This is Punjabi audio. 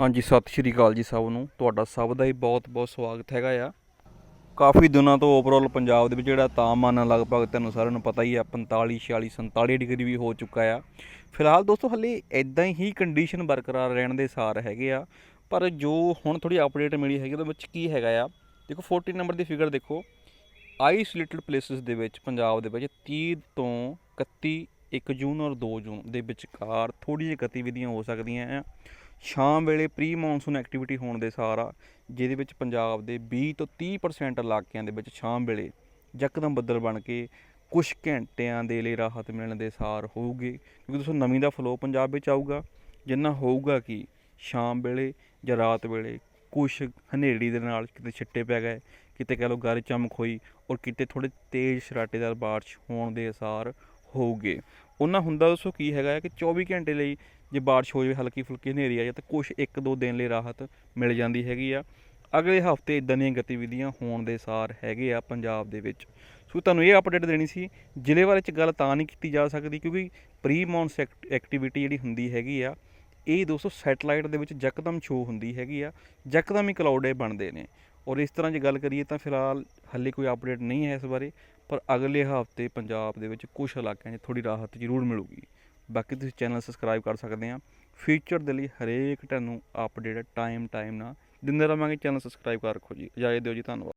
ਹਾਂਜੀ, ਸਤਿ ਸ਼੍ਰੀ ਅਕਾਲ ਜੀ ਸਭ ਨੂੰ। ਤੁਹਾਡਾ ਸਭ ਦਾ ਹੀ ਬਹੁਤ-ਬਹੁਤ ਸਵਾਗਤ ਹੈਗਾ ਆ। ਕਾਫੀ ਦਿਨਾਂ ਤੋਂ ਓਵਰਆਲ ਪੰਜਾਬ ਦੇ ਵਿੱਚ ਜਿਹੜਾ ਤਾਪਮਾਨ ਆ, ਲਗਭਗ ਤੁਹਾਨੂੰ ਸਾਰਿਆਂ ਨੂੰ ਪਤਾ ਹੀ ਆ 45 46 47 ਡਿਗਰੀ ਵੀ ਹੋ ਚੁੱਕਾ ਆ। ਫਿਲਹਾਲ ਦੋਸਤੋ, ਹੱਲੇ ਇਦਾਂ ਹੀ ਕੰਡੀਸ਼ਨ ਬਰਕਰਾਰ ਰਹਿਣ ਦੇ ਸਾਰ ਹੈਗੇ ਆ। ਪਰ ਜੋ ਹੁਣ ਥੋੜੀ ਅਪਡੇਟ ਮਿਲੀ ਹੈਗੀ ਉਹਦੇ ਵਿੱਚ ਕੀ ਹੈਗਾ ਆ, ਦੇਖੋ 14 ਨੰਬਰ ਦੀ ਫਿਗਰ ਦੇਖੋ। ਆਈਸੋਲੇਟਡ ਪਲੇਸਿਸ ਦੇ ਵਿੱਚ, ਪੰਜਾਬ ਦੇ ਵਿੱਚ 30 ਤੋਂ 31 1 ਜੂਨ ਔਰ 2 ਜੂਨ ਦੇ ਵਿਚਕਾਰ ਥੋੜੀ ਜਿਹੀ ਗਤੀਵਿਧੀਆਂ ਹੋ ਸਕਦੀਆਂ ਆ। ਸ਼ਾਮ ਵੇਲੇ ਪ੍ਰੀ ਮੌਨਸੂਨ ਐਕਟੀਵਿਟੀ ਹੋਣ ਦੇ ਸਾਰਾ ਜਿਹਦੇ ਵਿੱਚ ਪੰਜਾਬ ਦੇ 20 ਤੋਂ 30% ਇਲਾਕਿਆਂ ਦੇ ਵਿੱਚ ਸ਼ਾਮ ਵੇਲੇ ਯਕਦਮ ਬੱਦਲ ਬਣ ਕੇ ਕੁਝ ਘੰਟਿਆਂ ਦੇ ਲਈ ਰਾਹਤ ਮਿਲਣ ਦੇ ਸਾਰ ਹੋਊਗੀ। ਕਿਉਂਕਿ ਦੋਸਤੋ ਨਮੀ ਦਾ ਫਲੋ ਪੰਜਾਬ ਵਿੱਚ ਆਊਗਾ। ਜਿੰਨਾ ਹੋਊਗਾ ਕਿ ਸ਼ਾਮ ਵੇਲੇ ਜਾਂ ਰਾਤ ਵੇਲੇ ਕੁਝ ਹਨੇਰੀ ਦੇ ਨਾਲ ਕਿਤੇ ਛਿੱਟੇ ਪੈ ਗਏ, ਕਿਤੇ ਕਹ ਲਓ ਗਰ ਚਮਕ ਹੋਈ, ਔਰ ਕਿਤੇ ਥੋੜੇ ਤੇਜ਼ ਸ਼ਰਾਟੇਦਾਰ ਬਾਰਿਸ਼ ਹੋਣ ਦੇ ਅਸਾਰ ਹੋਊਗੇ। ਉਹਨਾਂ ਹੁੰਦਾ ਦੱਸੋ ਕੀ ਹੈਗਾ ਹੈ ਕਿ 24 ਘੰਟੇ ਲਈ ਜੇ ਬਾਰਿਸ਼ ਹੋ ਜਾਵੇ, ਹਲਕੀ ਫੁਲਕੀ ਹਨੇਰੀ ਆ ਜਾਏ, ਤਾਂ ਕੁਝ ਇੱਕ ਦੋ ਦਿਨ ਲਈ ਰਾਹਤ ਮਿਲ ਜਾਂਦੀ ਹੈਗੀ ਆ। ਅਗਲੇ ਹਫ਼ਤੇ ਇਦਾਂ ਦੀਆਂ ਗਤੀਵਿਧੀਆਂ ਹੋਣ ਦੇ ਸਾਰ ਹੈਗੇ ਆ ਪੰਜਾਬ ਦੇ ਵਿੱਚ। ਸੋ ਤੁਹਾਨੂੰ ਇਹ ਅਪਡੇਟ ਦੇਣੀ ਸੀ, ਜ਼ਿਲ੍ਹੇ ਬਾਰੇ ਚ ਗੱਲ ਤਾਂ ਨਹੀਂ ਕੀਤੀ ਜਾ ਸਕਦੀ ਕਿਉਂਕਿ ਪ੍ਰੀ ਮੌਨਸ ਐਕਟੀਵਿਟੀ ਜਿਹੜੀ ਹੁੰਦੀ ਹੈਗੀ ਆ ਇਹ ਦੋਸਤੋ ਸੈਟਲਾਈਟ ਦੇ ਵਿੱਚ ਯਕਦਮ ਸ਼ੋ ਹੁੰਦੀ ਹੈਗੀ ਆ। ਯਕਦਮ ਹੀ ਕਲਾਉਡੇ ਬਣਦੇ ਨੇ। ਔਰ ਇਸ ਤਰ੍ਹਾਂ ਜੇ ਗੱਲ ਕਰੀਏ ਤਾਂ ਫਿਲਹਾਲ ਹੱਲੇ ਕੋਈ ਅਪਡੇਟ ਨਹੀਂ ਹੈ ਇਸ ਬਾਰੇ, ਪਰ ਅਗਲੇ ਹਫ਼ਤੇ ਪੰਜਾਬ ਦੇ ਵਿੱਚ ਕੁਝ ਇਲਾਕਿਆਂ 'ਚ ਥੋੜੀ ਰਾਹਤ ਜ਼ਰੂਰ ਮਿਲੂਗੀ। ਬਾਕੀ ਤੁਸੀਂ ਚੈਨਲ ਸਬਸਕ੍ਰਾਈਬ ਕਰ ਸਕਦੇ ਆ। ਫਿਊਚਰ ਦੇ ਲਈ ਹਰੇਕ ਤੁਹਾਨੂੰ ਅਪਡੇਟ ਟਾਈਮ ਟਾਈਮ ਨਾਲ ਦਿੰਦੇ ਰਵਾਂਗੇ। ਚੈਨਲ ਸਬਸਕ੍ਰਾਈਬ ਕਰ ਰੱਖੋ ਜੀ। ਇਜਾਜ਼ਤ ਦਿਓ ਜੀ, ਧੰਨਵਾਦ।